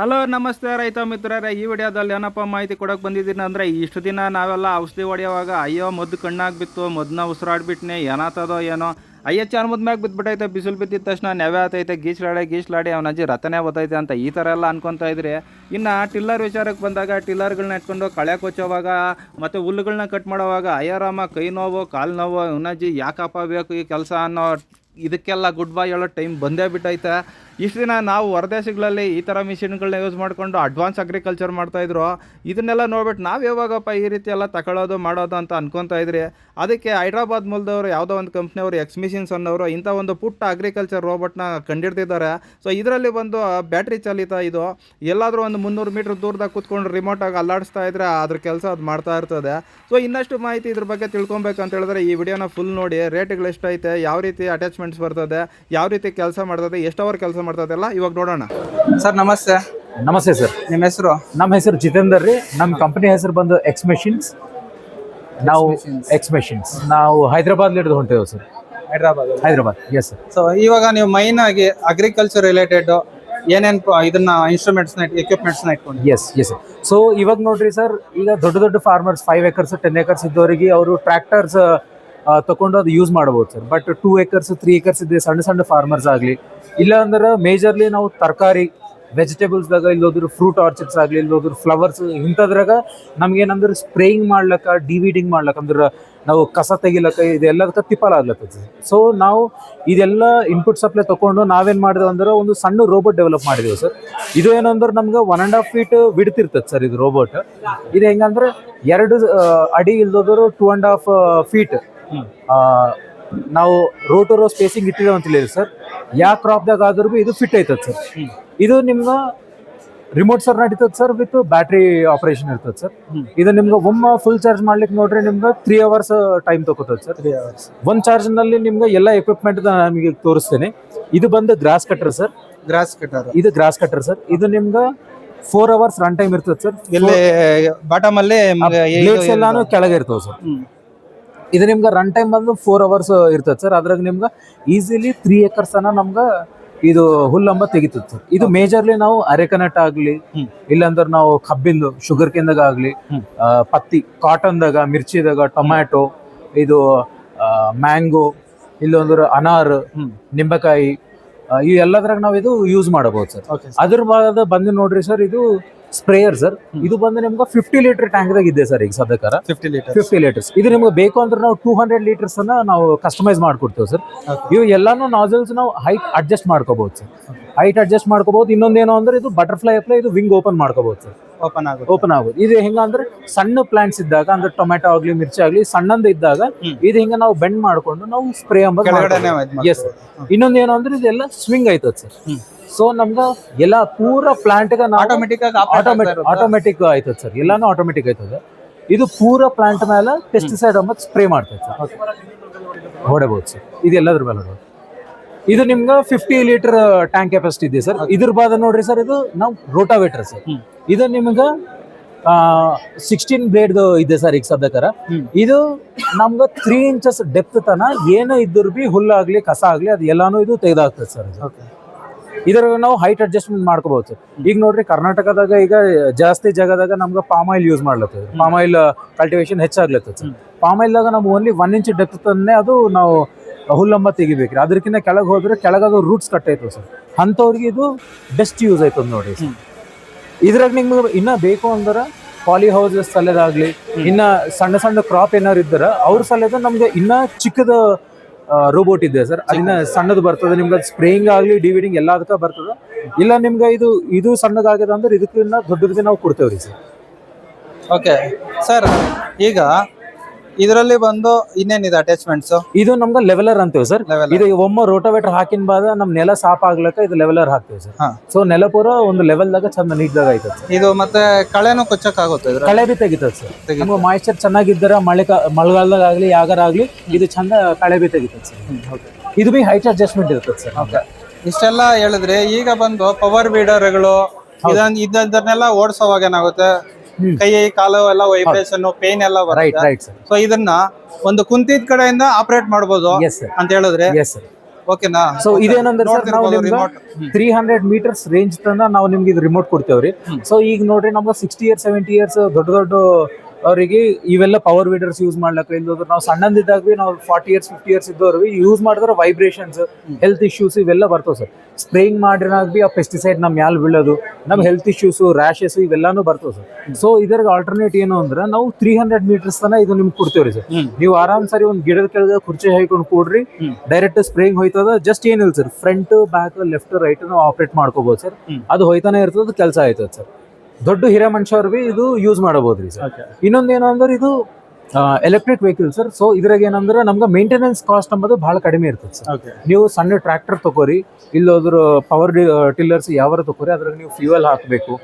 Hello, ನಮಸ್ತೆ ರೈತ ಮಿತ್ರರೇ. ಈ ವಿಡಿಯೋದಲ್ಲಿ ಏನಪ್ಪ ಮಾಹಿತಿ ಕೊಡೋಕೆ ಬಂದಿದ್ದೀನಿ ಅಂದರೆ, ಇಷ್ಟು ದಿನ ನಾವೆಲ್ಲ ಔಷಧಿ ಹೊಡೆಯುವಾಗ, ಅಯ್ಯೋ, ಮದ್ದು ಕಣ್ಣಾಗಿ ಬಿತ್ತು ಮದ್ದನ್ನ ಉಸಿರಾಡ್ಬಿಟ್ನೆ, ಏನಾತದೋ ಏನೋ. ಅಯ್ಯ ಚಾರ್ಮದ ಮ್ಯಾಗ ಬಿದ್ದುಬಿಟ್ಟೈತೆ ಬಿಸಿಲು ಬಿದ್ದಿದ ತಕ್ಷಣ ನೆವೆ ಆತೈತೆ ಗೀಚ್ಲಾಡೆ ಗೀಚ್ಲಾಡಿ ಅವನ ಅಜ್ಜಿ ರತನೆ ಓದೈತೆ ಅಂತ ಈ ಥರ ಎಲ್ಲ ಅನ್ಕೊತಾ ಇದ್ರೆ. ಇನ್ನು ಟಿಲ್ಲರ್ ವಿಚಾರಕ್ಕೆ ಬಂದಾಗ ಟಿಲ್ಲರ್ಗಳನ್ನ ಇಟ್ಕೊಂಡು ಕಳೆ ಕೊಚ್ಚೋವಾಗ ಮತ್ತು ಹುಲ್ಲುಗಳನ್ನ ಕಟ್ ಮಾಡೋವಾಗ ಅಯ್ಯರಾಮ ಕೈ ನೋವು, ಕಾಲು ನೋವು ಅವನಜ್ಜಿ ಯಾಕಪ್ಪ ಬೇಕು ಈ ಕೆಲಸ ಅನ್ನೋ ಇದಕ್ಕೆಲ್ಲ ಗುಡ್ ಬೈ ಹೇಳೋ ಟೈಮ್ ಬಂದೇ ಬಿಟ್ಟೈತೆ. ಇಷ್ಟು ದಿನ ನಾವು ಹೊರದೇಶಗಳಲ್ಲಿ ಈ ಥರ ಮಿಷಿನ್ಗಳನ್ನ ಯೂಸ್ ಮಾಡಿಕೊಂಡು ಅಡ್ವಾನ್ಸ್ ಅಗ್ರಿಕಲ್ಚರ್ ಮಾಡ್ತಾಯಿದ್ರು ಇದನ್ನೆಲ್ಲ ನೋಡ್ಬಿಟ್ಟು ನಾವು ಯಾವಾಗಪ್ಪ ಈ ರೀತಿ ಎಲ್ಲ ತಗೊಳ್ಳೋದು ಮಾಡೋದು ಅಂತ ಅನ್ಕೊತಾ ಇದ್ರಿ. ಅದಕ್ಕೆ ಹೈದ್ರಾಬಾದ್ ಮೂಲದವರು ಯಾವುದೋ ಒಂದು ಕಂಪ್ನಿಯವರು ಎಕ್ಸ್ ಮಿಷಿನ್ಸ್ ಅನ್ನೋರು ಇಂಥ ಒಂದು ಪುಟ್ಟ ಅಗ್ರಿಕಲ್ಚರ್ ರೋಬೋಟ್ನ ಕಂಡಿಡ್ತಿದ್ದಾರೆ ಸೊ ಇದರಲ್ಲಿ ಬಂದು ಬ್ಯಾಟ್ರಿ ಚಾಲಿತ ಇದು. ಎಲ್ಲಾದರೂ ಒಂದು ಮುನ್ನೂರು ಮೀಟ್ರ್ ದೂರದಾಗ ಕೂತ್ಕೊಂಡು ರಿಮೋಟಾಗಿ ಅಲ್ಲಾಡಿಸ್ತಾ ಇದ್ರೆ ಅದ್ರ ಕೆಲಸ ಅದು ಮಾಡ್ತಾ ಇರ್ತದೆ. ಸೊ ಇನ್ನಷ್ಟು ಮಾಹಿತಿ ಇದ್ರ ಬಗ್ಗೆ ತಿಳ್ಕೊಬೇಕು ಅಂತ ಹೇಳಿದ್ರೆ ಈ ವಿಡಿಯೋನ ಫುಲ್ ನೋಡಿ ರೇಟ್ಗಳು ಎಷ್ಟೈತೆ ಯಾವ ರೀತಿ ಅಟ್ಯಾಚ್ಮೆಂಟ್ಸ್ ಬರ್ತದೆ ಯಾವ ರೀತಿ ಕೆಲಸ ಮಾಡ್ತದೆ ಎಷ್ಟು ಅವರ್ ಕೆಲಸ ಮಾಡ್ತದೆ ಎಲ್ಲ ಇವಾಗ ನೋಡೋಣ. ಸರ್ ನಮಸ್ತೆ. ನಮಸ್ತೆ ಸರ್. ನಿಮ್ಮ ಹೆಸರು? ನಮ್ಮ ಹೆಸರು ಜಿತೇಂದರ್ ರೀ. ನಮ್ಮ ಕಂಪನಿ ಹೆಸರು ಬಂದು ಎಕ್ಸ್ ಮೆಷಿನ್ಸ್ ನಾವು ಎಕ್ಸ್ ಮೆಷಿನ್ಸ್ ನಾವು ಹೈದರಾಬಾದ್ ಹಿಡಿದು ಹೊಂಟೇವೆ sir. Hyderabad Hyderabad. Yes sir so ಇವಾಗ ನೀವು ಮೈನ್ ಆಗಿ ಅಗ್ರಿಕಲ್ಚರ್ ರಿಲೇಟೆಡ್ ಏನೇನು ಇದನ್ನ ಇನ್ಸ್ಟ್ರೂಮೆಂಟ್ಸ್ ಎಕ್ವಿಪ್ಮೆಂಟ್ಸ್ನ ಇಟ್ಕೊಂಡು ಎಸ್ ಎಸ್ ಸೊ ಇವಾಗ ನೋಡ್ರಿ ಸರ್ ಈಗ ದೊಡ್ಡ ದೊಡ್ಡ farmers five acres ten acres ಇದ್ದವರಿಗೆ ಅವರು ಟ್ರ್ಯಾಕ್ಟರ್ಸ್ ತಗೊಂಡು ಅದು ಯೂಸ್ ಮಾಡ್ಬೋದು sir but two acres three acres ಇದೆ ಸಣ್ಣ ಸಣ್ಣ ಫಾರ್ಮರ್ಸ್ ಆಗಲಿ, ಇಲ್ಲ ಅಂದ್ರೆ ಮೇಜರ್ಲಿ ನಾವು ತರಕಾರಿ ವೆಜಿಟೇಬಲ್ಸ್ದಾಗ ಇಲ್ಲೋದ್ರ ಫ್ರೂಟ್ ಆರ್ಚಿಡ್ಸ್ ಆಗಲಿ ಇಲ್ಲೋದ್ರ ಫ್ಲವರ್ಸ್ ಇಂಥದ್ರಾಗ ನಮ್ಗೇನಂದ್ರೆ ಸ್ಪ್ರೇಯಿಂಗ್ ಮಾಡ್ಲಕ್ಕ ಡಿವಿಡಿಂಗ್ ಮಾಡ್ಲಕ್ಕ, ಅಂದ್ರೆ ನಾವು ಕಸ ತೆಗಿಲಕ್ಕ ಇದೆಲ್ಲದಕ್ಕೆ ತಿಪ್ಪಲ್ ಆಗ್ಲತ್ತದ ಸೊ ನಾವು ಇದೆಲ್ಲ ಇನ್ಪುಟ್ ಸಪ್ಲೈ ತಗೊಂಡು ನಾವೇನ್ ಮಾಡಿದೆವು ಅಂದ್ರೆ ಒಂದು ಸಣ್ಣ ರೋಬೋಟ್ ಡೆವಲಪ್ ಮಾಡಿದೆವು ಸರ್ ಇದು ಏನಂದ್ರೆ ನಮ್ಗೆ ಒನ್ ಆ್ಯಂಡ್ ಹಾಫ್ ಫೀಟ್ ಬಿಡ್ತಿರ್ತದೆ ಸರ್ ಇದು ರೋಬೋಟ್ ಇದು ಹೆಂಗಂದ್ರೆ ಎರಡು ಅಡಿ ಇಲ್ದೋದ್ರು ಟೂ ಆ್ಯಂಡ್ ಹಾಫ್ ಫೀಟ್ ನಾವು ರೋಟರ್ ಸ್ಪೇಸಿಂಗ್ ಇಟ್ಟಿದ್ದೇವೆ ಅಂತ ಹೇಳಿದ್ರು ಸರ್ ಯಾವ ಕ್ರಾಪ್ದಾಗ ಆದ್ರೂ ಇದು ಫಿಟ್ ಐತದ ಸರ್ ಇದು ನಿಮ್ಗೆ ರಿಮೋಟ್ ಸರ್ ನಡೀತದ ಸರ್ ವಿತ್ ಬ್ಯಾಟ್ರಿ ಆಪರೇಷನ್ ಇರ್ತದ ಸರ್ ಇದು ನಿಮ್ಗೆ ಒಮ್ಮೆ ಫುಲ್ ಚಾರ್ಜ್ ಮಾಡ್ಲಿಕ್ಕೆ ನೋಡ್ರಿ ನಿಮ್ಗೆ ತ್ರೀ ಅವರ್ಸ್ ಟೈಮ್ ತಗೋತದ ಸರ್ ಒನ್ ಚಾರ್ಜ್ನಲ್ಲಿ ನಿಮ್ಗೆ ಎಲ್ಲ ಎಕ್ವಿಪ್ಮೆಂಟ್ ನಿಮಗೆ ತೋರಿಸ್ತೇನೆ. ಇದು ಬಂದು grass cutter sir grass cutter ಇದು ಗ್ರಾಸ್ ಕಟ್ಟರ್ ಸರ್ ಇದು ನಿಮ್ಗೆ ಫೋರ್ ಅವರ್ಸ್ ರನ್ ಟೈಮ್ ಇರ್ತದೆ ಸರ್ ಇಲ್ಲಿ ಬಾಟಮ್ ಅಲ್ಲಿ ಎಲ್ಲಾನು ಕೆಳಗೆ ಇರ್ತವೆ ಸರ್. ಇದು ನಿಮ್ಗೆ ರನ್ ಟೈಮ್ ಬಂದು ಫೋರ್ ಅವರ್ಸ್ ಇರ್ತದೆ ಸರ್ ಅದ್ರಾಗ ನಿಮ್ಗೆ ಈಸಿಲಿ ತ್ರೀ ಏಕರ್ಸ್ ಅನ್ನ ನಮ್ಗೆ ಇದು ಹುಲ್ಲಂಬ ತೆಗಿತದೆ ಸರ್ ಇದು ಮೇಜರ್ಲಿ ನಾವು ಅರೆಕನಟ್ ಆಗ್ಲಿ. ಇಲ್ಲಾಂದ್ರೆ ನಾವು ಕಬ್ಬಿಂದು ಶುಗರ್ ಕೇನ್ದಾಗ ಆಗ್ಲಿ ಪತ್ತಿ ಕಾಟನ್ದಾಗ ಮಿರ್ಚಿದಾಗ ಟೊಮ್ಯಾಟೊ ಇದು ಮ್ಯಾಂಗೋ ಇಲ್ಲೊಂದ್ರೆ ಅನಾರ್. ನಿಂಬೆಕಾಯಿ ಈ ಎಲ್ಲದ್ರಾಗ ನಾವು ಇದು ಯೂಸ್ ಮಾಡಬಹುದು ಸರ್. ಅದ್ರ ಬಂದು ನೋಡ್ರಿ ಸರ್ ಇದು ಸ್ಪ್ರೇಯರ್ ಸರ್. ಇದು ಬಂದು ನಿಮ್ಗೆ ಫಿಫ್ಟಿ ಲೀಟರ್ ಟ್ಯಾಂಕ್ದಾಗ ಇದೆ ಸರ್ ಈಗ ಸದ್ಯಕಾರ 50 ಲೀಟರ್ ಫಿಫ್ಟಿ ಲೀಟರ್ಸ್ ಇದು ನಿಮ್ಗೆ ಬೇಕು ಅಂದ್ರೆ ನಾವು ಟೂ ಹಂಡ್ರೆಡ್ ಲೀಟರ್ಸ್ ಅನ್ನ ನಾವು ಕಸ್ಟಮೈಸ್ ಮಾಡ್ಕೊಡ್ತೇವೆ ಸರ್. ಇವು ಎಲ್ಲಾನು ನಾಜಲ್ಸ್ ನಾವು ಹೈಟ್ ಅಡ್ಜಸ್ಟ್ ಮಾಡ್ಕೋಬಹುದು ಸರ್. ಹೈಟ್ ಅಡ್ಜಸ್ಟ್ ಮಾಡ್ಕೋಬಹುದು ಇನ್ನೊಂದೇನು ಅಂದ್ರೆ ಇದು ಬಟರ್ಫ್ಲೈ ಅಪ್ಲೈ ಇದು ವಿಂಗ್ ಓಪನ್ ಮಾಡ್ಕೋಬಹುದು ಸರ್. ಓಪನ್ ಆಗುತ್ತೆ. ಓಪನ್ ಆಗೋದು. ಇದು ಹೆಂಗ ಅಂದ್ರೆ ಸಣ್ಣ ಪ್ಲಾಂಟ್ಸ್ ಇದ್ದಾಗ ಅಂದ್ರೆ ಟೊಮೆಟೊ ಆಗ್ಲಿ ಮಿರ್ಚಿ ಆಗ್ಲಿ ಸಣ್ಣಂದ ಇದ್ದಾಗ. ಇದು ಹಿಂಗ ನಾವು ಬೆಂಡ್ ಮಾಡ್ಕೊಂಡು ನಾವು ಸ್ಪ್ರೇ ಇನ್ನೊಂದೇನು. ಎಸ್ ಇನ್ನೊಂದು ಏನು ಅಂದ್ರೆ ಇದೆಲ್ಲ ಸ್ವಿಂಗ್ ಆಯ್ತದ ಸರ್. ಸೊ ನಮ್ದು ಎಲ್ಲ ಪೂರ ಪ್ಲಾಂಟ್ ಆಟೋಮೆಟಿಕ್ ಆಟೋಮೆಟಿಕ್ ಆಟೋಮೆಟಿಕ್ ಆಯ್ತದ ಸರ್ ಎಲ್ಲಾನು ಆಟೋಮೆಟಿಕ್ ಆಯ್ತದೆ. ಇದು ಪೂರ ಪ್ಲಾಂಟ್ ಮೇಲೆ ಪೆಸ್ಟಿಸೈಡ್ ಮತ್ತು ಸ್ಪ್ರೇ ಮಾಡ್ತೈತೆ ಸರ್ ಹೊಡೆಬಹುದು ಸರ್ ಇದು ಎಲ್ಲದ್ರ ಮೇಲೆ ಹೊಡೆಬಹುದು ಇದು ನಿಮ್ಗೆ ಫಿಫ್ಟಿ ಲೀಟರ್ ಟ್ಯಾಂಕ್ ಕೆಪಾಸಿಟಿ ಇದೆ ಸರ್ ಇದ್ರ ಬಾದ ನೋಡ್ರಿ ಸರ್ ಇದು ನಾವು ರೋಟಾವೇಟರ್ ಸರ್ ಇದು ನಿಮ್ಗೆ ಸಿಕ್ಸ್ಟೀನ್ ಬ್ಲೇಡ್ ಇದೆ ಸರ್ ಈಗ ಸದ್ಯಕರ. ಇದು ನಮ್ಗೆ ತ್ರೀ ಇಂಚಸ್ ಡೆಪ್ತ್ ತನ ಏನು ಇದ್ದರೂ ಬಿ ಹುಲ್ಲಾಗ್ಲಿ ಕಸ ಆಗ್ಲಿ ಅದು ಎಲ್ಲಾನು ಇದು ತೆಗೆದಾಗ್ತದೆ ಸರ್ ಇದ್ರ ನಾವು ಹೈಟ್ ಅಡ್ಜಸ್ಟ್ಮೆಂಟ್ ಮಾಡ್ಕೋಬಹುದು. ಈಗ ನೋಡ್ರಿ ಕರ್ನಾಟಕದಾಗ ಈಗ ಜಾಸ್ತಿ ಜಾಗದಾಗ ನಮ್ಗೆ ಪಾಮ್ ಆಯಿಲ್ ಯೂಸ್ ಮಾಡ್ಲತ್ತದ. ಪಾಮ್ ಆಯಿಲ್ ಕಲ್ಟಿವೇಶನ್ ಹೆಚ್ಚಾಗ್ಲತ್ತದ. ಪಾಮ್ ಆಯಿಲ್ದಾಗ ನಾವು ಓನ್ಲಿ ಒನ್ ಇಂಚ್ ಡೆಪ್ತ್ ತನ್ನೇ ಅದು ನಾವು ಹುಲ್ಲಂಬ ತೆಗಿಬೇಕ್ರಿ. ಅದಕ್ಕಿಂತ ಕೆಳಗೆ ಹೋದ್ರೆ ಕೆಳಗಾಗ ರೂಟ್ಸ್ ಕಟ್ ಆಯ್ತು ಸರ್. ಅಂಥವ್ರಿಗೆ ಇದು ಬೆಸ್ಟ್ ಯೂಸ್ ಆಯ್ತದ ನೋಡಿ ಇದ್ರಾಗ ನಿಮ್ಗೆ ಇನ್ನ ಬೇಕು ಅಂದ್ರೆ ಪಾಲಿ ಹೌಸಸ್ ಸಲದಾಗ್ಲಿ ಇನ್ನ ಸಣ್ಣ ಸಣ್ಣ ಕ್ರಾಪ್ ಏನಾರು ಇದ್ರ ಅವ್ರ ಸಲದ ನಮ್ಗೆ ಇನ್ನ ಚಿಕ್ಕದ ರೋಬೋಟ್ ಇದೆ ಸರ್. ಅದನ್ನ ಸಣ್ಣದು ಬರ್ತದೆ. ನಿಮ್ಗೆ ಸ್ಪ್ರೇಯಿಂಗ್ ಆಗಲಿ ಡಿವಿಡಿಂಗ್ ಎಲ್ಲ ಅದಕ್ಕೆ ಬರ್ತದೆ. ಇಲ್ಲ, ನಿಮ್ಗೆ ಇದು ಇದು ಸಣ್ಣದಾಗ್ಯದ ಅಂದ್ರೆ ಇದಕ್ಕಿನ್ನ ದೊಡ್ಡದಕ್ಕೆ ನಾವು ಕೊಡ್ತೇವ್ರಿ ಸರ್. ಓಕೆ ಸರ್, ಈಗ ಇದರಲ್ಲಿ ಬಂದು ಇನ್ನೇನಿದೆ ಅಟ್ಯಾಚ್ಮೆಂಟ್ಸ್ ಇದು ನಮ್ದು ಲೆವೆಲರ್ ಅಂತೀವಿ ಸರ್. ಇದು ಒಮ್ಮೆ ರೋಟೋವೇಟರ್ ಹಾಕಿನ ಬಾದ ನಮ್ ನೆಲ ಸಾಪ್ ಆಗ್ಲಕ್ಕ ಇದು ಲೆವೆಲರ್ ಹಾಕ್ತೀವಿ ಸರ್. ಸೊ ನೆಲ ಪೂರ ಒಂದು ಲೆವೆಲ್ದಾಗ ಚಂದ ನೀಟ್ದಾಗ ದಾಗ ಸರ್ ಇದು ಮತ್ತೆ ಕಳೆನೂ ಕೊಚ್ಚಕ್ ಆಗುತ್ತೆ ಕಳೆ ಬಿ ತೆಗಿತದೆ ಸರ್. ನಮ್ಗೆ ಮಾಯಿಶ್ಚರ್ ಚೆನ್ನಾಗಿದ್ದರ ಮಳೆ ಮಳೆಗಾಲದಾಗ ಆಗ್ಲಿ ಯಾಗರ ಆಗ್ಲಿ ಇದು ಚಂದ ಕಳೆ ಬಿ ತೆಗಿತದೆ ಸರ್ ಇದು ಬಿ ಹೈಟ್ ಅಡ್ಜಸ್ಟ್ಮೆಂಟ್ ಇರುತ್ತೆ ಸರ್ ಓಕೆ. ಇಷ್ಟೆಲ್ಲ ಹೇಳಿದ್ರೆ ಈಗ ಬಂದು ಪವರ್ ಬೀಡರ್ಗಳು ಇದನ್ ಇದನ್ನೆಲ್ಲ ಓಡಿಸೋವಾಗ ಏನಾಗುತ್ತೆ. ಕೈ ಕಾಲು ಎಲ್ಲ ವೈಬ್ರೇಷನ್ ಪೇನ್ ಎಲ್ಲ ಬರುತ್ತೆ. ಸೊ ಇದನ್ನ ಒಂದು ಕುಂತಿದ ಕಡೆಯಿಂದ ಆಪರೇಟ್ ಮಾಡಬಹುದು ಅಂತ ಹೇಳಿದ್ರೆ? ಓಕೆನಾ ಸೊ ಇದೇನಂದ್ರೆ ತ್ರೀ ಹಂಡ್ರೆಡ್ ಮೀಟರ್ಸ್ ರೇಂಜ್ ತನ ನಾವು ನಿಮ್ಗೆ ಇದು ರಿಮೋಟ್ ಕೊಡ್ತೇವ್ರಿ. ಸೊ ಈಗ ನೋಡ್ರಿ ನಮ್ಮ ಸಿಕ್ಸ್ಟಿ ಇಯರ್ಸ್ ಸೆವೆಂಟಿ ಇಯರ್ಸ್ ದೊಡ್ಡ ದೊಡ್ಡ ಅವರಿಗೆ ಇವೆಲ್ಲ ಪವರ್ ವೀಡರ್ಸ್ ಯೂಸ್ ಮಾಡ್ಲಕ್ಕ ಇಲ್ಲದ್ರೆ ನಾವು ಸಣ್ಣಂದಿದ್ದಾಗ ಭೀ ನಾವು ಫಾರ್ಟಿ ಇಯರ್ಸ್ ಫಿಫ್ಟಿ ಇಯರ್ಸ್ ಇದ್ದವ್ರು ಯೂಸ್ ಮಾಡಿದ್ರೆ ವೈಬ್ರೇಷನ್ಸ್ ಹೆಲ್ತ್ ಇಶ್ಯೂಸ್ ಇವೆಲ್ಲ ಬರ್ತವೆ ಸರ್ ಸ್ಪ್ರೇಯಿಂಗ್ ಮಾಡಿರಾಗ ಭೀ ಆ ಪೆಸ್ಟಿಸೈಡ್ ನಮ್ಮ ಮ್ಯಾಲ ಬೀಳೋದು ನಮ್ಮ ಹೆಲ್ತ್ ಇಶ್ಯೂಸ್ ರ್ಯಾಶಸ್ ಇವೆಲ್ಲಾನು ಬರ್ತವೆ ಸರ್ ಸೊ ಇದರ ಆಲ್ಟರ್ನೇಟ್ ಏನು ಅಂದ್ರೆ ನಾವು ತ್ರೀ ಹಂಡ್ರೆಡ್ ಮೀಟರ್ಸ್ ತನ ಇದು ನಿಮ್ಗೆ ಕೊಡ್ತೇವ್ರಿ ಸರ್ ನೀವು ಆರಾಮ್ ಸರಿ ಒಂದು ಗಿಡದ ಕೆಳಗೆ ಕುರ್ಚಿ ಹಾಕೊಂಡು ಕೂಡ್ರಿ ಡೈರೆಕ್ಟ್ ಸ್ಪ್ರೇಯಿಂಗ್ ಹೋಯ್ತದ ಜಸ್ಟ್ ಏನಿಲ್ಲ sir front back left right ನಾವು ಆಪರೇಟ್ ಮಾಡ್ಕೋಬಹುದು ಸರ್ ಅದು ಹೋಯ್ತಾನೆ ಇರ್ತದ ಕೆಲಸ ಆಯ್ತದ ಸರ್ ದೊಡ್ಡ ಹಿರಿಯ ಮನುಷ್ಯ ಬಿ ಇದು ಯೂಸ್ ಮಾಡಬಹುದ್ರಿ ಸರ್. ಇನ್ನೊಂದು ಏನು ಅಂದ್ರೆ ಇದು ಎಲೆಕ್ಟ್ರಿಕ್ ವೆಹಿಕಲ್ ಸರ್ ಸೊ ಇದ್ರಾಗ ಏನಂದ್ರೆ ನಮ್ಗೆ ಮೇಂಟೆನೆನ್ಸ್ ಕಾಸ್ಟ್ ಅಂಬೋದು ಬಹಳ ಕಡಿಮೆ ಇರ್ತದೆ ಸರ್ ನೀವು ಸಣ್ಣ ಟ್ರ್ಯಾಕ್ಟರ್ ತಗೋರಿ ಇಲ್ಲೋದ್ರ ಪವರ್ ಟಿಲ್ಲರ್ಸ್ ಯಾವರ ತಗೋರಿ ಅದ್ರಾಗ ನೀವು ಫ್ಯೂಯಲ್ ಹಾಕಬೇಕು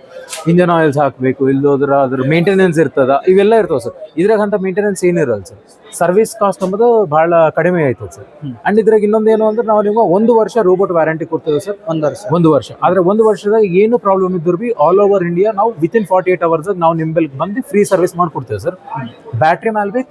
ಇಂಜನ್ ಆಯಿಲ್ಸ್ ಹಾಕಬೇಕು ಇಲ್ಲೋದ್ರ ಅದ್ರ ಮೇಂಟೆನೆನ್ಸ್ ಇರ್ತದ ಇವೆಲ್ಲ ಇರ್ತವೆ ಸರ್ ಇದ್ರಾಗ ಅಂತ ಮೇಂಟೆನೆನ್ಸ್ ಏನಿರಲ್ಲ ಸರ್ ಸರ್ವಿಸ್ ಕಾಸ್ಟ್ ಅಂಬೋದು ಬಹಳ ಕಡಿಮೆ ಆಯ್ತದೆ ಸರ್ ಅಂಡ್ ಇದ್ರಾಗ ಏನು ಅಂದ್ರೆ ನಾವು ನಿಮ್ಗೆ ಒಂದು ವರ್ಷ ರೋಬೋಟ್ ವ್ಯಾರಂಟಿ ಕೊಡ್ತೇವೆ ಸರ್ ಒಂದು ವರ್ಷ. ಒಂದು ವರ್ಷ. ಆದ್ರೆ ಒಂದು ವರ್ಷದಾಗ ಏನು ಪ್ರಾಬ್ಲಮ್ ಇದ್ರು ಬಿ ಆಲ್ ಓವರ್ ಇಂಡಿಯಾ ನಾವು ವಿತಿನ್ ಫಾರ್ಟಿ ಏಟ್ ಅವರ್ಸ್ ನಾವು ನಿಂಬಲ್ ಬಂದು ಫ್ರೀ ಸರ್ವಿಸ್ ಮಾಡಿಕೊಡ್ತೇವೆ ಸರ್ ಬ್ಯಾಟ್ರಿ ಮೇಲೆ ಬಿ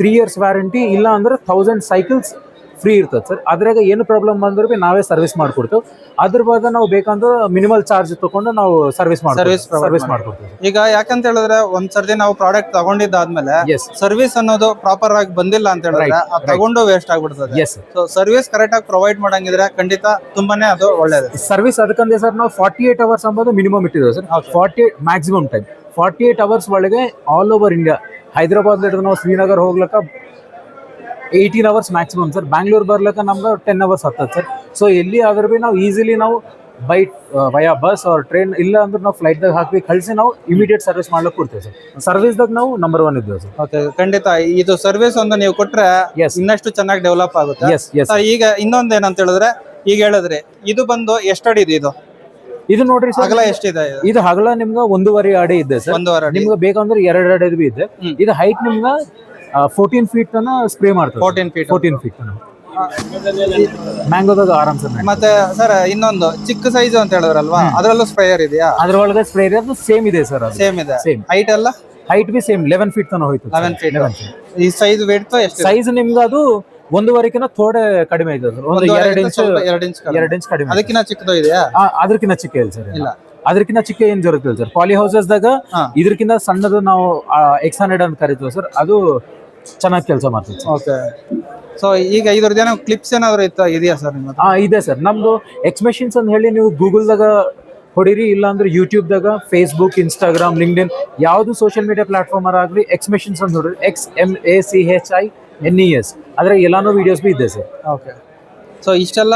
ತ್ರೀ ಇಯರ್ಸ್ ವ್ಯಾರಂಟಿ ಇಲ್ಲ ಅಂದ್ರೆ ಥೌಸಂಡ್ ಸೈಕಲ್ಸ್ ಫ್ರೀ ಇರ್ತದೆ ಸರ್ ಅದ್ರಾಗ ಏನು ಪ್ರಾಬ್ಲಮ್ ಬಂದರೂ ಭೀ ನಾವೇ ಸರ್ವಿಸ್ ಮಾಡ್ಕೊಡ್ತೇವೆ. ಅದ್ರ ಬಗ್ಗೆ ನಾವು ಬೇಕಂದ್ರೆ ಮಿನಿಮಲ್ ಚಾರ್ಜ್ ತಗೊಂಡು ನಾವು ಸರ್ವಿಸ್ ಮಾಡಿ ಮಾಡ್ತೀವಿ ಸರ್ವಿಸ್ ಮಾಡ್ಕೊಡ್ತೀವಿ. ಈಗ ಯಾಕಂತ ಹೇಳಿದ್ರೆ ಒಂದ್ ಸರ್ತಿ ನಾವು ಪ್ರಾಡಕ್ಟ್ ತಗೊಂಡಿದ್ದಾದ್ಮೇಲೆ ಸರ್ವಿಸ್ ಅನ್ನೋದು ಪ್ರಾಪರ್ ಆಗಿ ಬಂದಿಲ್ಲ ಅಂತ ಹೇಳಿದ್ರೆ ಅದು ತಗೊಂಡು ವೇಸ್ಟ್ ಆಗ್ಬಿಡ್ತದೆ. ಎಸ್ ಸೊ ಸರ್ವಿಸ್ ಕರೆಕ್ಟ್ ಆಗಿ ಪ್ರೊವೈಡ್ ಮಾಡಂಗಿದ್ರೆ ಖಂಡಿತ ತುಂಬಾನೇ ಅದು ಒಳ್ಳೇದು. ಸರ್ವಿಸ್ ಅದಕ್ಕಂದ್ರೆ ಸರ್ ನಾವು ಫಾರ್ಟಿ ಏಟ್ ಅವರ್ಸ್ ಅಂಬೋದು ಮಿನಿಮಮ್ ಇಟ್ಟಿದ್ದೇವೆ sir forty maximum time forty eight hours ಒಳಗೆ ಆಲ್ ಓವರ್ ಇಂಡಿಯಾ ಹೈದರಾಬಾದ್ ಹಿಡಿದು ನಾವು Srinagar ಹೋಗ್ಲಕ್ಕ eighteen hours maximum sir Bangalore ಬರ್ಲಕ್ಕ ನಮ್ಗೆ ಟೆನ್ ಅವರ್ಸ್ ಆಗ್ತದೆ ಸರ್ ಸೊ ಎಲ್ಲಿ ಆದ್ರೂ ಭೀ ನಾವು ಈಸಿಲಿ ನಾವು by via bus or train ಇಲ್ಲ ಅಂದ್ರೆ ನಾವು ಫ್ಲೈಟ್ದಾಗ ಹಾಕಿ ಕಳಿಸಿ ನಾವು ಇಮಿಡಿಯೇಟ್ ಸರ್ವಿಸ್ ಮಾಡ್ಲಿಕ್ಕೆ ಕೊಡ್ತೇವೆ ಸರ್ ಸರ್ವಿಸ್ದಾಗ ನಾವು ನಂಬರ್ ಒನ್ ಇದ್ದೇವೆ ಸರ್ ಓಕೆ ಖಂಡಿತ. ಇದು ಸರ್ವಿಸ್ ಒಂದು ನೀವು ಕೊಟ್ರೆ ಎಸ್ ಇನ್ನಷ್ಟು ಚೆನ್ನಾಗಿ ಡೆವಲಪ್ ಆಗುತ್ತೆ. ಎಸ್ ಎಸ್ ಸರ್ ಈಗ ಇನ್ನೊಂದು ಏನಂತ ಹೇಳಿದ್ರೆ ಈಗ ಹೇಳಿದ್ರಿ ಇದು ಬಂದು ಎಷ್ಟು ಅಡಿ ಇದು? ಇದು ನೋಡ್ರಿ ಸರ್ ಅಗಲ ಎಷ್ಟಿದೆ ಇದು? ಇದು ಹಗಲ ನಿಮ್ಗೆ ಒಂದೂವರೆ ಅಡಿ ಇದೆ ಸರ್. ಒಂದೂವರೆ ಅಡಿ. ನಿಮ್ಗೆ ಬೇಕಂದ್ರೆ ಎರಡು ಅಡಿ ಬಿ ಇದೆ ಇದು ಹೈಟ್ ನಿಮ್ಗೆ ಫೋರ್ಟೀನ್ ಫೀಟ್ ತನ ಸ್ಪ್ರೇ ಮಾಡ್ತಾರೆ ಫೋರ್ಟೀನ್ ಫೀಟ್ ಫೋರ್ಟೀನ್ ಫೀಟ್ ತನ. ಮ್ಯಾಂಗೋದಾಗ ಆರಾಮ್ ಸರ್ ಮತ್ತೆ ಸರ್ ಇನ್ನೊಂದು ಚಿಕ್ಕ ಸೈಜ್ ಅಂತ ಹೇಳಿದ್ರಲ್ವಾ? ಅದರಲ್ಲೂ ಸ್ಪ್ರೇಯರ್ ಇದೆಯಾ? ಅದ್ರೊಳಗೆ ಸ್ಪ್ರೇ ಅದು ಸೇಮ್ ಇದೆ ಸರ್ ಅದು. ಸೇಮ್ ಇದೆ. ಸೇಮ್ ಹೈಟ್ ಎಲ್ಲ? ಹೈಟ್ ಬಿ ಸೇಮ್ ಲೆವೆನ್ ಫೀಟ್ ತನ ಹೋಯ್ತು ಲೆವೆನ್ ಫೀಟ್ ಈ ಸೈಜ್ ವೇಟ್ ಎಷ್ಟು ಸೈಜ್ ನಿಮ್ಗೆ ಅದು ಒಂದೂವರೆಕಿನ ಥೋಡೆ ಕಡಿಮೆ ಇದೆ ಸರ್. ಒಂದು ಎರಡು ಇಂಚ್ ಎರಡು ಇಂಚ್ ಎರಡು ಇಂಚ್ ಕಡಿಮೆ. ಅದಕ್ಕಿಂತ ಚಿಕ್ಕದು ಇದೆಯಾ? ಅದಕ್ಕಿಂತ ಚಿಕ್ಕ ಇಲ್ಲ ಸರ್. ಇಲ್ಲ. ಅದಕ್ಕಿಂತ ಚಿಕ್ಕ ಏನ್ ಜರುತ್ತಿಲ್ಲ ಸರ್. ಪಾಲಿ ಹೌಸಸ್ ದಾಗ ಇದಕ್ಕಿಂತ ಸಣ್ಣದು ನಾವು ಎಕ್ಸ್ ಹಂಡ್ರೆಡ್ ಅಂತ ಕರಿತೀವಿ ಸರ್. ಅದು ಚೆನ್ನಾಗಿ ಕೆಲಸ ಮಾಡ್ತೀವಿ ಸರ್. ಓಕೆ. ಸೊ ಈಗ ಇದ್ರದ್ದು ಏನೋ ಕ್ಲಿಪ್ಸ್ ಏನಾದ್ರು ಇತ್ತು ಇದೆಯಾ ಸರ್ ನಿಮ್ಮ ಹಾಂ ಇದೆ ಸರ್. ನಮ್ದು ಎಕ್ಸ್ ಮೆಷಿನ್ಸ್ ಅಂತ ಹೇಳಿ ನೀವು ಗೂಗಲ್ದಾಗ ಹೊಡೀರಿ ಇಲ್ಲ ಅಂದ್ರೆ ಯೂಟ್ಯೂಬ್ದಾಗ ಫೇಸ್ಬುಕ್ ಇನ್ಸ್ಟಾಗ್ರಾಮ್ ಲಿಂಕ್ಡಿನ್ ಯಾವುದು ಸೋಷಿಯಲ್ ಮೀಡಿಯಾ ಪ್ಲಾಟ್ಫಾರ್ಮ್ ಆಗಲಿ ಎಕ್ಸ್ ಮೆಷಿನ್ಸ್ ಅಂತ ನೋಡ್ರಿ. X M A C H I N E S. ಅದ್ರಾಗ ಎಲ್ಲಾನು ವಿಡಿಯೋಸ್ ಬಿ ಇದೆ ಸರ್. ಓಕೆ ಸೊ ಇಷ್ಟೆಲ್ಲ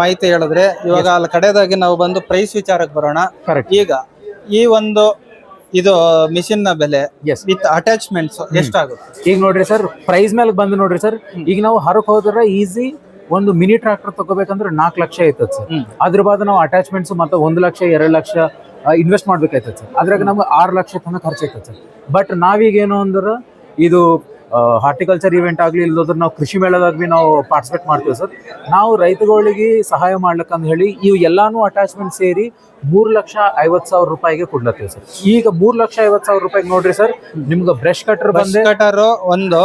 ಮಾಹಿತಿ ಹೇಳಿದ್ರೆ ಇವಾಗ ಅಲ್ಲಿ ಕಡೆದಾಗಿ ನಾವು ಬಂದು ಪ್ರೈಸ್ ವಿಚಾರಕ್ಕೆ ಬರೋಣ. ಕರೆಕ್ಟ್ ಈಗ ಈ ಒಂದು ಇದು ಮಿಷಿನ್ನ ಬೆಲೆ ಎಸ್ ವಿತ್ ಅಟ್ಯಾಚ್ಮೆಂಟ್ಸ್ ಎಷ್ಟಾಗುತ್ತೆ? ಈಗ ನೋಡ್ರಿ ಸರ್ ಪ್ರೈಸ್ ಮೇಲೆ ಬಂದು ನೋಡ್ರಿ ಸರ್ ಈಗ ನಾವು ಹರಕ್ ಹೋದ್ರೆ ಈಸಿ ಒಂದು ಮಿನಿ ಟ್ರಾಕ್ಟರ್ ತಗೋಬೇಕಂದ್ರೆ ನಾಲ್ಕು ಲಕ್ಷ ಐತದ ಸರ್. ಹ್ಮ್. ಅದ್ರ ಬಾದ ನಾವು ಅಟ್ಯಾಚ್ಮೆಂಟ್ಸ್ ಮತ್ತೆ ಒಂದು ಲಕ್ಷ ಎರಡು ಲಕ್ಷ ಇನ್ವೆಸ್ಟ್ ಮಾಡ್ಬೇಕಾಯ್ತದ ಸರ್. ಅದ್ರಾಗ ನಮ್ಗೆ ಆರು ಲಕ್ಷ ತನಕ ಖರ್ಚು ಐತದ ಸರ್. ಬಟ್ ನಾವೀಗ ಏನು ಅಂದ್ರೆ ಇದು ಹಾರ್ಟಿಕಲ್ಚರ್ ಇವೆಂಟ್ ಆಗಲಿ ಇಲ್ಲದ್ರೆ ನಾವು ಕೃಷಿ ಮೇಳದಾಗ ನಾವು ಪಾರ್ಟಿಸಿಪೇಟ್ ಮಾಡ್ತೀವಿ ಸರ್. ನಾವು ರೈತಗಳಿಗೆ ಸಹಾಯ ಮಾಡ್ಲಿಕ್ಕಂತ ಹೇಳಿ ಇವು ಎಲ್ಲಾನು ಅಟ್ಯಾಚ್ಮೆಂಟ್ ಸೇರಿ ಮೂರು ಲಕ್ಷ ಐವತ್ತು ಸಾವಿರ ರೂಪಾಯಿಗೆ ಕೊಡ್ಲತ್ತೀವಿ ಸರ್. ಈಗ ಮೂರು ಲಕ್ಷ ಐವತ್ತು ಸಾವಿರ ರೂಪಾಯಿಗೆ ನೋಡ್ರಿ ಸರ್ ನಿಮ್ಗೆ ಬ್ರಷ್ ಕಟರ್ ಬಂದೆ. ಕಟರ್ ಒಂದು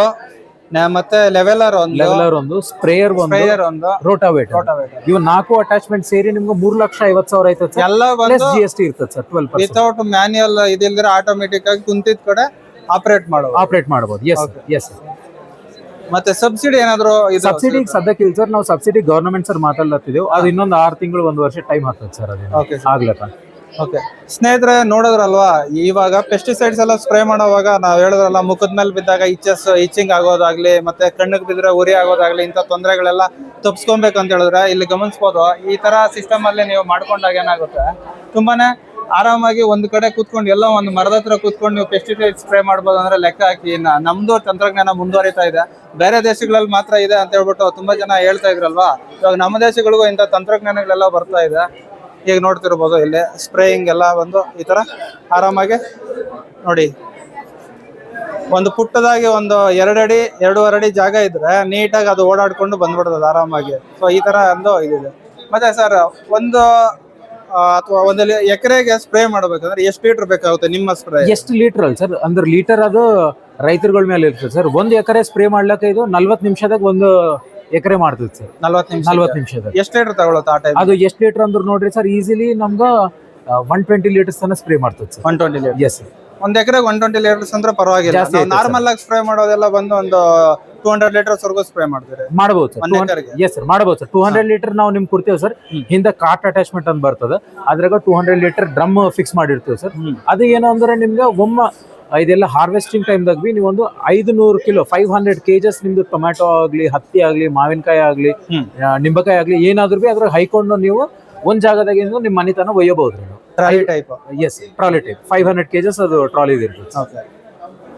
ಮತ್ತೆ ಲೆವೆಲರ್ ಒಂದು. ಲೆವೆಲರ್ ಒಂದು ಸ್ಪ್ರೇಯರ್ ಒಂದು ಸ್ಪ್ರೇಯರ್ ಒಂದು. ರೋಟಾವೇಟ್ ರೋಟಾವೇಟ್ ಇವು ನಾಲ್ಕು ಅಟ್ಯಾಚ್ಮೆಂಟ್ ಸೇರಿ ನಿಮ್ಗೆ ಮೂರು ಲಕ್ಷ ಐವತ್ತು ಸಾವಿರ ಆಯ್ತದೆ ಎಲ್ಲ ಜಿ ಎಸ್ ಟಿ ಇರ್ತದೆ ಸರ್ ಟ್ವೆಲ್ ವಿತೌಟ್ ಮ್ಯಾನ್ಯಲ್ ಇದಿಲ್ದ್ರೆ ಆಟೋಮೆಟಿಕ್ ಆಗಿ ಕುಂತಿದ್ ಕಡೆ ಆಪರೇಟ್ ಮಾಡೋ ಆಪರೇಟ್ ಮಾಡಬಹುದು ಎಸ್ ಎಸ್ ಮತ್ತೆ ಸಬ್ಸಿಡಿ ಏನಾದ್ರು ಸಬ್ಸಿಡಿ ಸದ್ಯಕ್ಕೆ ಇಲ್ಲ ಸರ್ ನಾವು ಸಬ್ಸಿಡಿ ಗವರ್ನಮೆಂಟ್ ಸರ್ ಮಾತಾಡ್ಲತ್ತಿದ್ದೇವೆ ಅದು ಇನ್ನೊಂದು ಆರು ತಿಂಗಳು ಒಂದು ವರ್ಷ ಟೈಮ್ ಆಗ್ತದೆ ಸರ್ ಅದು ಓಕೆ ಆಗ್ಲಕ್ಕ ಓಕೆ ಸ್ನೇಹಿತರೆ ನೋಡಿದ್ರಲ್ವಾ? ಇವಾಗ ಪೆಸ್ಟಿಸೈಡ್ಸ್ ಎಲ್ಲ ಸ್ಪ್ರೇ ಮಾಡೋವಾಗ ನಾವು ಹೇಳಿದ್ರಲ್ಲ ಮುಖದ ಮೇಲೆ ಬಿದ್ದಾಗ ಇಚ್ಚಸ್ ಇಚ್ಚಿಂಗ್ ಆಗೋದಾಗ್ಲಿ ಮತ್ತೆ ಕಣ್ಣಿಗೆ ಬಿದ್ರೆ ಉರಿ ಆಗೋದಾಗ್ಲಿ ಇಂಥ ತೊಂದರೆಗಳೆಲ್ಲ ತಪ್ಪಿಸ್ಕೊಬೇಕು ಅಂತ ಹೇಳಿದ್ರೆ ಇಲ್ಲಿ ಗಮನಿಸ್ಬೋದು. ಈ ತರ ಸಿಸ್ಟಮ್ ಅಲ್ಲಿ ನೀವು ಮಾಡ್ಕೊಂಡಾಗ ಏನಾಗುತ್ತೆ? ತುಂಬಾನೇ ಆರಾಮಾಗಿ ಒಂದು ಕಡೆ ಕೂತ್ಕೊಂಡು ಎಲ್ಲ ಒಂದು ಮರದ ಹತ್ರ ಕೂತ್ಕೊಂಡು ನೀವು ಪೆಸ್ಟಿಸೈಡ್ ಸ್ಪ್ರೇ ಮಾಡ್ಬೋದು ಅಂದ್ರೆ ಲೆಕ್ಕ ಹಾಕಿ ನಮ್ದು ತಂತ್ರಜ್ಞಾನ ಮುಂದುವರಿತಾ ಇದೆ. ಬೇರೆ ದೇಶಗಳಲ್ಲಿ ಮಾತ್ರ ಇದೆ ಅಂತ ಹೇಳ್ಬಿಟ್ಟು ತುಂಬಾ ಜನ ಹೇಳ್ತಾ ಇದ್ರಲ್ವಾ? ಇವಾಗ ನಮ್ಮ ದೇಶಗಳಿಗೂ ಇಂಥ ತಂತ್ರಜ್ಞಾನಗಳೆಲ್ಲ ಬರ್ತಾ ಇದೆ. ಈಗ ನೋಡ್ತಿರ್ಬೋದು ಇಲ್ಲಿ ಸ್ಪ್ರೇಯಿಂಗ್ ಎಲ್ಲ ಒಂದು ಈ ತರ ಆರಾಮಾಗಿ ನೋಡಿ. ಒಂದು ಪುಟ್ಟದಾಗಿ ಒಂದು ಎರಡಡಿ, ಎರಡೂವರೆ ಅಡಿ ಜಾಗ ಇದ್ರೆ ನೀಟಾಗಿ ಅದು ಓಡಾಡ್ಕೊಂಡು ಬಂದ್ಬಿಡ್ತದೆ ಆರಾಮಾಗಿ. ಸೊ ಈ ತರ ಒಂದು ಇದಿದೆ. ಮತ್ತೆ ಸರ್ ಒಂದು ಅಥವಾ ಒಂದು ಎಕರೆಗೆ ಸ್ಪ್ರೇ ಮಾಡ್ಬೇಕಂದ್ರೆ ಎಷ್ಟು ಲೀಟರ್ ಬೇಕಾಗುತ್ತೆ ನಿಮ್ಮ ಸ್ಪ್ರೇ ಎಷ್ಟು ಲೀಟರ್ ಅಲ್ಲ ಸರ್ ಅಂದ್ರೆ ಲೀಟರ್ ಅದು ರೈತರುಗಳ ಮೇಲೆ ಇರ್ತದೆ ಸರ್. ಒಂದು ಎಕರೆ ಸ್ಪ್ರೇ ಮಾಡ್ಲಕ್ಕೆ ಇದು ನಲ್ವತ್ತು ನಿಮಿಷದಾಗ ಒಂದು ಎಕರೆ ಮಾಡ್ತದೆ ಸರ್. ನಲ್ವತ್ತು ನಿಮಿಷ. ನಲ್ವತ್ತು ನಿಮಿಷದಾಗ. ಎಷ್ಟು ಲೀಟರ್ ತಗೊಳುತ್ತೆ ಆ ಟೈಮ್ ಅದು ಎಷ್ಟು ಲೀಟರ್ ಅಂದ್ರೆ ನೋಡ್ರಿ ಸರ್ ಈಸಿಲಿ ನಮ್ಗೆ ಒನ್ ಟ್ವೆಂಟಿ ಲೀಟರ್ಸ್ ತನಕ ಸ್ಪ್ರೇ ಮಾಡ್ತದೆ sir. One twenty litre yes ಒಂದ್ ಎಕರೆಗೆ ಒನ್ ಟ್ವೆಂಟಿ ಲೀಟರ್ಸ್ ಅಂದ್ರೆ ಪರವಾಗಿಲ್ಲ. ನಾರ್ಮಲ್ ಆಗಿ ಸ್ಪ್ರೇ ಮಾಡೋದೆಲ್ಲ ಬಂದು ಒಂದು ಟೂ ಹಂಡ್ರೆಡ್ ಲೀಟರ್ಸ್ ವರೆಗೂ ಸ್ಪ್ರೇ ಮಾಡ್ತಾರೆ. ಮಾಡಬಹುದು ಸರ್. ಎಸ್ ಸರ್ ಮಾಡಬಹುದು ಸರ್. ಟೂ ಹಂಡ್ರೆಡ್ ಲೀಟರ್ ನಾವು ನಿಮ್ಗೆ ಕೊಡ್ತೇವೆ ಸರ್. ಹಿಂದೆ ಕಾಟ್ ಅಟ್ಯಾಚ್ಮೆಂಟ್ ಅಂತ ಬರ್ತದೆ. ಅದ್ರಾಗ two hundred litre drum fix ಮಾಡಿರ್ತೀವಿ ಸರ್. ಅದು ಏನು ಅಂದ್ರೆ ನಿಮ್ಗೆ ಒಮ್ಮ ಇದೆಲ್ಲ ಹಾರ್ವೆಸ್ಟಿಂಗ್ ಟೈಮ್ದಾಗ ಭೀ ನೀವು ಒಂದು ಐದು ನೂರು ಕಿಲೋ ಫೈವ್ ಹಂಡ್ರೆಡ್ ಕೆಜಸ್ ನಿಮ್ದು ಟೊಮ್ಯಾಟೊ ಆಗಲಿ ಹತ್ತಿ ಆಗಲಿ ಮಾವಿನಕಾಯಿ ಆಗಲಿ. ನಿಂಬಕಾಯಿ ಆಗಲಿ ಏನಾದ್ರೂ ಭೀ ಅದ್ರಾಗ ಹೈಕೊಂಡು ನೀವು ಒಂದು ಜಾಗದಾಗ ನಿಮ್ಮ ಮನೆತನ ಒಯ್ಯಬಹುದು trolley type yes trolley type five hundred KGs ಅದು ಟ್ರಾಲಿ ಇರ್ತದೆ.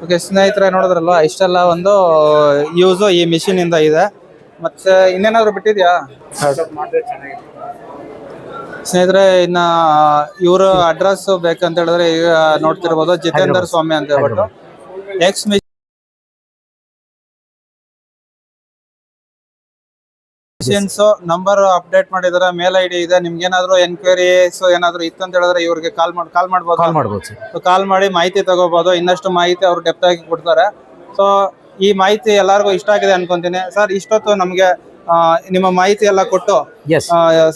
ಓಕೆ ಸ್ನೇಹಿತರೆ ನೋಡಿದ್ರಲ್ಲ ಇಷ್ಟೆಲ್ಲ ಒಂದು ಯೂಸು ಈ ಮಿಷಿನ್ ಇಂದ ಇದೆ. ಮತ್ತೆ ಇನ್ನೇನಾದ್ರು ಬಿಟ್ಟಿದ್ಯಾ? ಸ್ನೇಹಿತರೆ ಇನ್ನ ಇವ್ರ ಅಡ್ರೆಸ್ ಬೇಕಂತ ಹೇಳಿದ್ರೆ ಈಗ ನೋಡ್ತಿರ್ಬೋದು ಜಿತೇಂದರ್ ಸ್ವಾಮಿ ಅಂತ ಹೇಳ್ಬಿಟ್ಟು. ಎಕ್ಸ್ ಮಿಷಿನ್ಸ್ ನಂಬರ್ ಅಪ್ಡೇಟ್ ಮಾಡಿದಾರೆ ಮೇಲ್ ಐ ಡಿ ಇದೆ ನಿಮ್ಗೆ ಏನಾದ್ರು ಎನ್ಕ್ವೈರೀಸ್ ಏನಾದ್ರು ಇತ್ತು ಅಂತ ಹೇಳಿದ್ರೆ ಇವ್ರಿಗೆ ಕಾಲ್ ಮಾಡಿ ಕಾಲ್ ಮಾಡ್ಬೋದು. ಕಾಲ್ ಮಾಡ್ಬೋದು ಸರ್ ಕಾಲ್ ಮಾಡಿ ಮಾಹಿತಿ ತಗೋಬಹುದು ಇನ್ನಷ್ಟು ಮಾಹಿತಿ ಅವರು ಡೆಪ್ತ್ ಆಗಿ ಕೊಡ್ತಾರೆ. ಸೊ ಈ ಮಾಹಿತಿ ಎಲ್ಲರಿಗೂ ಇಷ್ಟ ಆಗಿದೆ ಅನ್ಕೊಂತೀನಿ. ಸರ್ ಇಷ್ಟೊತ್ತು ನಮಗೆ ಆ, ನಿಮ್ಮ ಮಾಹಿತಿ ಎಲ್ಲ ಕೊಟ್ಟು ಎಸ್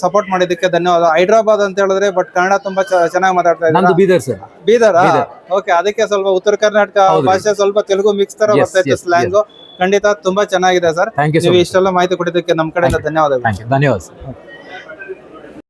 ಸಪೋರ್ಟ್ ಮಾಡಿದ್ದಕ್ಕೆ ಧನ್ಯವಾದ. ಹೈದ್ರಾಬಾದ್ ಅಂತ ಹೇಳಿದ್ರೆ ಬಟ್ ಕನ್ನಡ ತುಂಬಾ ಚೆನ್ನಾಗಿ ಮಾತಾಡ್ತಾ ಇದ್ದಾರೆ? ಬೀದರ್ ಸರ್ ಬೀದರ್. ಓಕೆ ಅದಕ್ಕೆ ಸ್ವಲ್ಪ ಉತ್ತರ ಕರ್ನಾಟಕ ಭಾಷೆ ಸ್ವಲ್ಪ ತೆಲುಗು ಮಿಕ್ಸ್ ತರ Yes, ಬರ್ತೈತೆ yes, ಸ್ಲ್ಯಾಂಗ್ ಖಂಡಿತ ತುಂಬಾ ಚೆನ್ನಾಗಿದೆ ಸರ್. ಥ್ಯಾಂಕ್ ಯು ನೀವು ಇಷ್ಟೆಲ್ಲ ಮಾಹಿತಿ ಕೊಟ್ಟಿದ್ದಕ್ಕೆ ನಮ್ಮ ಕಡೆಯಿಂದ ಧನ್ಯವಾದಗಳು. ಧನ್ಯವಾದ ಸರ್.